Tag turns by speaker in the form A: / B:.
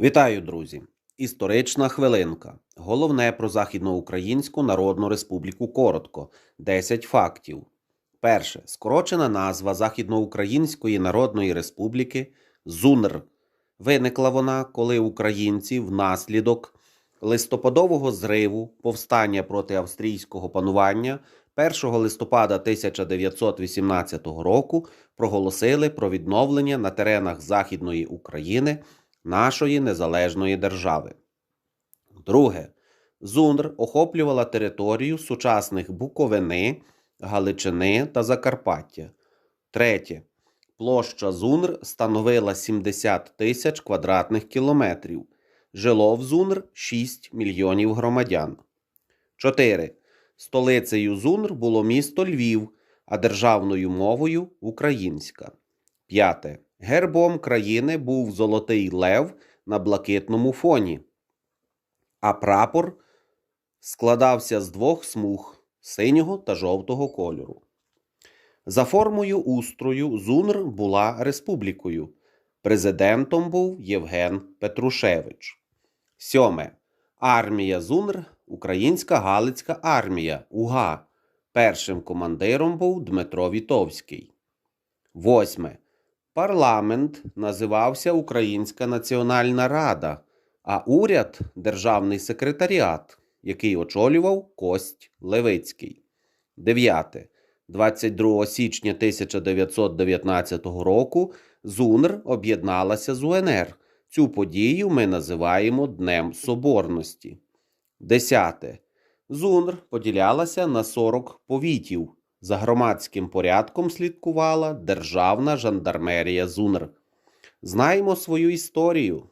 A: Вітаю, друзі! Історична хвилинка. Головне про Західноукраїнську Народну Республіку коротко. 10 фактів. Перше. Скорочена назва Західноукраїнської Народної Республіки ЗУНР. Виникла вона, коли українці внаслідок листопадового зриву повстання проти австрійського панування 1 листопада 1918 року проголосили про відновлення на теренах Західної України нашої незалежної держави. Друге. Зунр охоплювала територію сучасних Буковини, Галичини та Закарпаття. Третє. Площа Зунр становила 70 тисяч квадратних кілометрів. Жило в Зунр 6 мільйонів громадян. 4. Столицею Зунр було місто Львів, а державною мовою українська. 5. Гербом країни був золотий лев на блакитному фоні, а прапор складався з двох смуг синього та жовтого кольору. За формою устрою Зунр була республікою. Президентом був Євген Петрушевич. 7. Армія Зунр Українська Галицька армія УГА. Першим командиром був Дмитро Вітовський. 8. Парламент називався Українська Національна Рада, а уряд Державний секретаріат, який очолював Кость Левицький. 9. 22 січня 1919 року ЗУНР об'єдналася з УНР. Цю подію ми називаємо Днем Соборності. 10. ЗУНР поділялася на 40 повітів. За громадським порядком слідкувала Державна жандармерія ЗУНР. Знаємо свою історію.